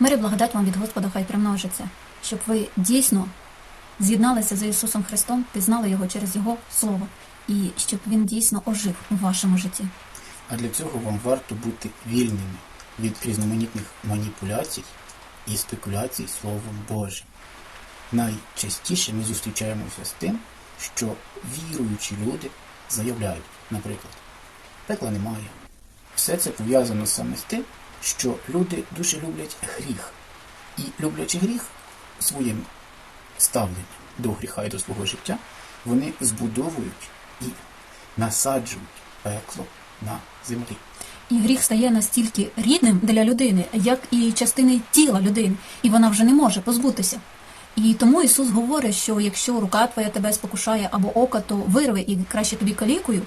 Мир і благодать вам від Господа хай примножиться, щоб ви дійсно з'єдналися з Ісусом Христом, пізнали Його через Його Слово, і щоб Він дійсно ожив у вашому житті. А для цього вам варто бути вільними від різноманітних маніпуляцій і спекуляцій Словом Божим. Найчастіше ми зустрічаємося з тим, що віруючі люди заявляють, наприклад, пекла немає. Все це пов'язано саме з тим, що люди дуже люблять гріх. І люблячи гріх своїм ставленням до гріха і до свого життя, вони збудовують і насаджують пекло на землі. І гріх стає настільки рідним для людини, як і частини тіла людини, і вона вже не може позбутися. І тому Ісус говорить, що якщо рука твоя тебе спокушає або око, то вирви і краще тобі калікою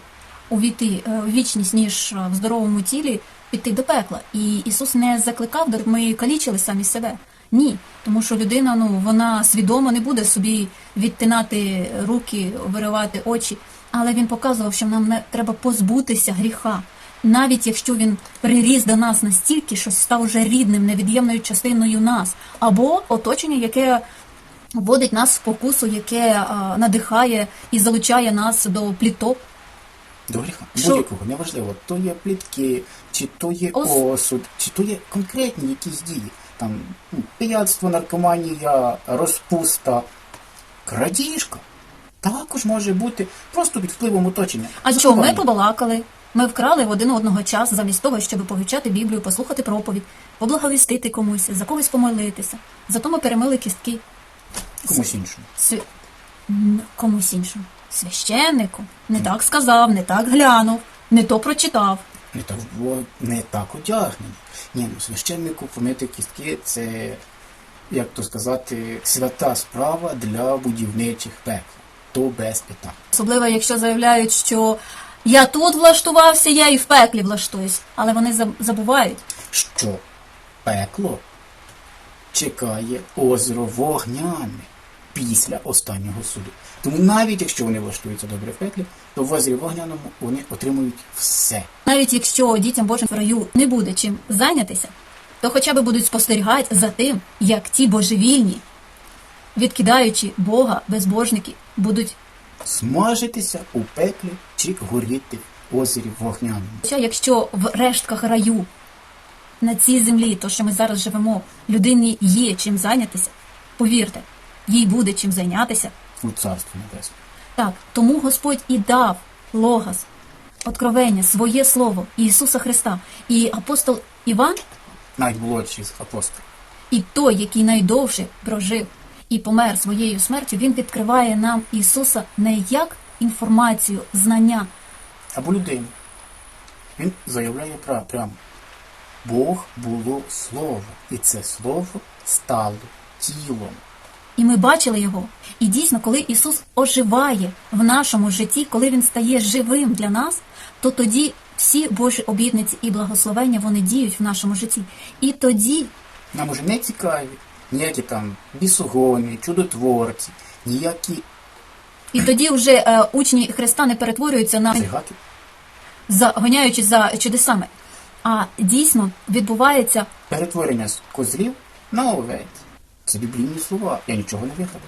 увійти е, в вічність, ніж в здоровому тілі піти до пекла. І Ісус не закликав, щоб ми калічили самі себе. Ні, тому що людина, ну вона свідомо не буде собі відтинати руки, виривати очі, але він показував, що нам не треба позбутися гріха, навіть якщо він приріс до нас настільки, що став уже рідним, невід'ємною частиною нас, або оточення, яке вводить нас в спокусу, яке а, надихає і залучає нас до пліток. До гріха. Будь-якого, неважливо, то є плітки, чи то є осуд, чи то є конкретні якісь дії. Там ну, пияцтво, наркоманія, розпуста, крадіжка. Також може бути просто під впливом оточення. А що, ми побалакали? Ми вкрали в один одного час замість того, щоб повивчати Біблію, послухати проповідь, поблаговістити комусь, за когось помолитися. Зато ми перемили кістки комусь іншому. Комусь іншому. Священнику. Не так сказав, не так глянув, не то прочитав. Не так, бо не так одягнені. Ні, ну священнику помити кістки це, як то сказати, свята справа для будівничих пекл. То без питань. Особливо, якщо заявляють, що я тут влаштувався, я і в пеклі влаштуюсь. Але вони забувають. що пекло чекає озеро вогняне після останнього суду. Тому навіть якщо вони влаштуються добре в пеклі, то в озері вогняному вони отримують все. Навіть якщо дітям Божим в раю не буде чим зайнятися, то хоча б будуть спостерігати за тим, як ті божевільні, відкидаючи Бога, безбожники, будуть Смажитися у пеклі чи горіти в озері вогняному. Хоча якщо в рештках раю на цій землі, то що ми зараз живемо, людині є чим зайнятися, повірте, їй буде чим зайнятися. у царство небесне. Так, тому Господь і дав логос, откровення, своє слово Ісуса Христа. І апостол Іван, Навіть молодший з апостолів. і той, який найдовше прожив і помер своєю смертю, він відкриває нам Ісуса не як інформацію, знання, Або людину. Він заявляє прямо. Бог було слово, і це слово стало тілом. І ми бачили його. І дійсно, коли Ісус оживає в нашому житті, коли Він стає живим для нас, то тоді всі Божі обітниці і благословення вони діють в нашому житті. І тоді Нам уже не цікаві ніякі там бісогони, чудотворці, ніякі і тоді вже е, учні Христа не перетворюються на цигати. заганяючи за чудесами. А дійсно відбувається Перетворення з козлів на овець. Це біблійні слова. Я нічого не вигадав.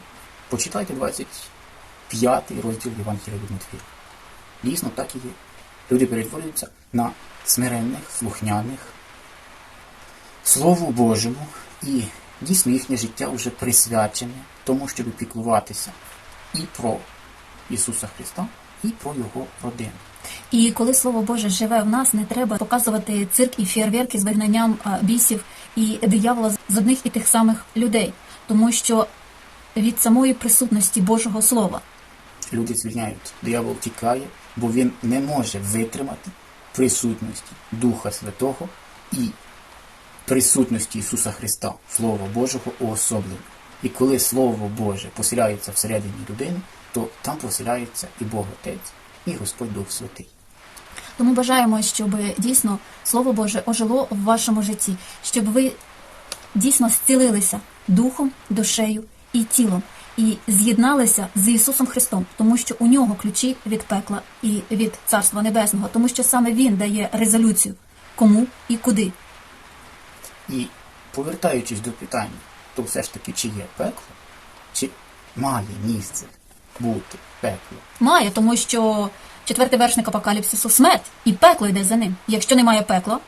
Почитайте 25 розділ Євангелія від Матфія. Дійсно, так і є. Люди перетворюються на смиренних, слухняних, Слову Божому, і дійсно їхнє життя вже присвячене тому, щоб піклуватися і про Ісуса Христа, і про Його родину. І коли Слово Боже живе в нас, не треба показувати цирк і фєрверки з вигнанням бісів і диявола з одних і тих самих людей, тому що від самої присутності Божого Слова Люди звільняють, диявол тікає, бо він не може витримати присутності Духа Святого і присутності Ісуса Христа, Слова Божого уособлення. І коли Слово Боже поселяється всередині людини, то там поселяється і Бог Отець, і Господь Дух Святий. Тому бажаємо, щоб дійсно Слово Боже ожило в вашому житті, щоб ви дійсно зцілилися духом, душею і тілом, і з'єдналися з Ісусом Христом, тому що у нього ключі від пекла і від Царства Небесного, тому що саме Він дає резолюцію, кому і куди. І повертаючись до питання, то все ж таки чи є пекло, чи має місце бути пекло? Має, тому що четвертий вершник апокаліпсису смерть, і пекло йде за ним. Якщо немає пекла,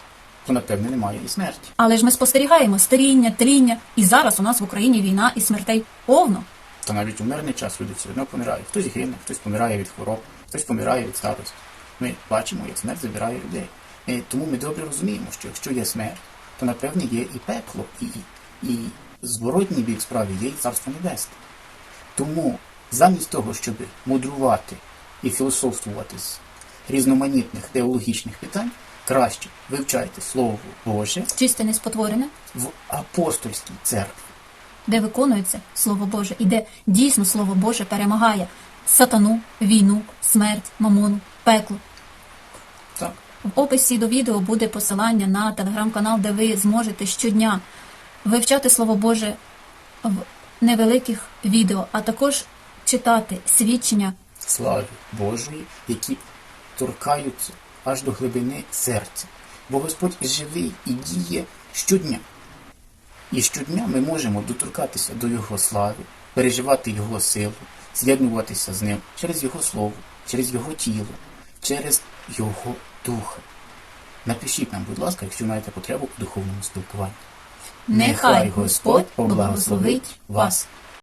То напевне немає і смерті. але ж ми спостерігаємо старіння, тління, і зараз у нас в Україні війна і смертей повно. Та навіть у мирний час люди все одно помирають. Хтось гине, хтось помирає від хвороб, хтось помирає від старості. Ми бачимо, як смерть забирає людей. І тому ми добре розуміємо, що якщо є смерть, то напевне є і пекло, і, і зворотній бік справи є і царство небесне. Тому замість того, щоб мудрувати і філософствувати з різноманітних теологічних питань, краще вивчайте Слово Боже Чисте неспотворене, в апостольській церкві. де виконується Слово Боже, і де дійсно Слово Боже перемагає сатану, війну, смерть, мамону, пекло. Так. В описі до відео буде посилання на телеграм-канал, де ви зможете щодня вивчати Слово Боже в невеликих відео, а також читати свідчення слави Божої, які торкаються аж до глибини серця. Бо Господь живий і діє щодня. І щодня ми можемо доторкатися до Його слави, переживати Його силу, з'єднуватися з ним через Його Слово, через Його тіло, через Його Духа. Напишіть нам, будь ласка, якщо маєте потребу у духовному спілкуванні. Нехай Господь поблагословить вас.